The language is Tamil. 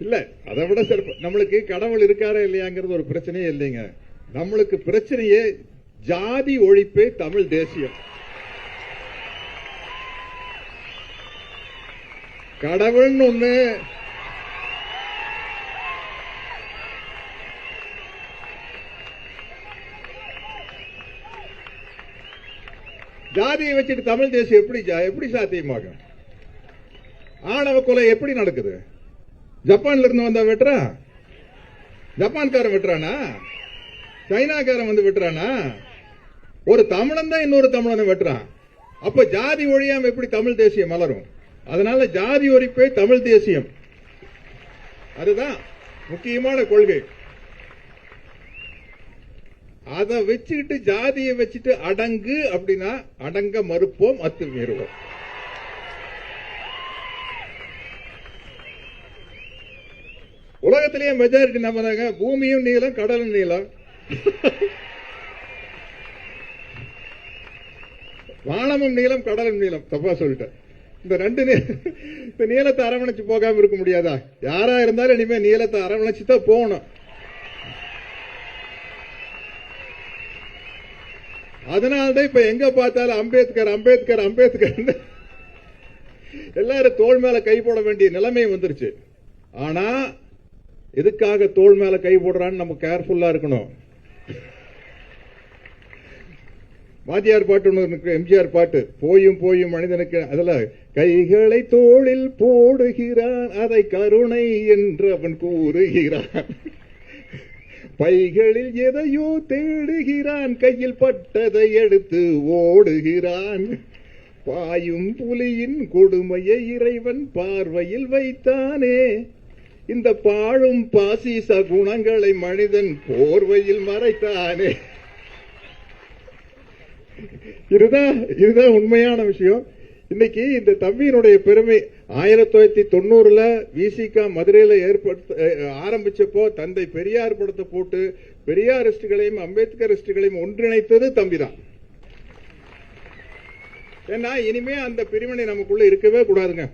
இல்ல அதை விட சிறப்பு. நம்மளுக்கு கடவுள் இருக்காரா இல்லையாங்கிறது ஒரு பிரச்சனையே இல்லைங்க. நம்மளுக்கு பிரச்சனையே ஜாதி ஒழிப்பே தமிழ் தேசியம். கடவுள்னு ஒண்ணு ஜாதியை வச்சுட்டு தமிழ் தேசியம் எப்படி ஜா- எப்படி சாத்தியமாகும்? ஆணவ கொலை எப்படி நடக்குது? ஜப்பான்ல இருந்து வந்தா வெட்டுறான் ஜப்பான்காரன் வெட்டுறானா? சைனாக்காரன் வந்து வெட்டுறானா? ஒரு தமிழன் தான் இன்னொரு தமிழனை வெட்டுறான். அப்ப ஜாதி ஒழியாம எப்படி தமிழ் தேசியம் மலரும்? அதனால ஜாதி ஒழிப்பே தமிழ் தேசியம். அதுதான் முக்கியமான கொள்கை. அதை வச்சுக்கிட்டு ஜாதியை வச்சுட்டு அடங்கு அப்படின்னா அடங்க மறுப்போம் அத்துமீறுவோம் உலகத்திலேயே மெஜாரிட்டி நம்புறாங்க பூமியும் நீளம் கடலும் நீளம். வானமும் நீளம் கடலும் நீளம். தப்பா சொல்லிட்டேன். இந்த ரெண்டு இந்த நீளத்தை அரவணைச்சு போகாம இருக்க முடியாதா? யாரா இருந்தாலும் இனிமே நீளத்தை அரவணைச்சு தான் போகணும். அதனால்தான் இப்ப எங்க பார்த்தாலும் அம்பேத்கர் அம்பேத்கர் அம்பேத்கர் எல்லாரும் தோள் மேல கை போட வேண்டிய நிலைமை வந்துருச்சு. ஆனா எதுக்காக தோள் மேல கை போடுறான்னு நம்ம கேர்ஃபுல்லா இருக்கணும். வாத்தியார் பாட்டு ஒன்று எம்ஜிஆர் பாட்டு. போயும் போயும் மனிதனுக்கு அதுல கைகளை தோளில் போடுகிறான் அதை கருணை என்று அவன் கூறுகிறான். பைகளில் எதையோ தேடுகிறான் கையில் பட்டதை எடுத்து ஓடுகிறான். பாயும் புலியின் கொடுமையை இறைவன் பார்வையில் வைத்தானே இந்த பாழும் பாசிச குணங்களை மனிதன் போர்வையில் மறைத்தானே. இதுதான் இதுதான் உண்மையான விஷயம். இன்னைக்கு இந்த தம்பியினுடைய பெருமை ஆயிரத்தி தொள்ளாயிரத்தி தொண்ணூறுல விசிகா மதுரையில ஏற்படுத்த ஆரம்பிச்சப்போ தந்தை பெரியார் படத்தை போட்டு பெரியாரிஸ்டுகளையும் அம்பேத்கரிஸ்டுகளையும் ஒன்றிணைத்தது தம்பிதான். ஏன்னா இனிமே அந்த பிரிவினை நமக்குள்ள இருக்கவே கூடாதுங்க.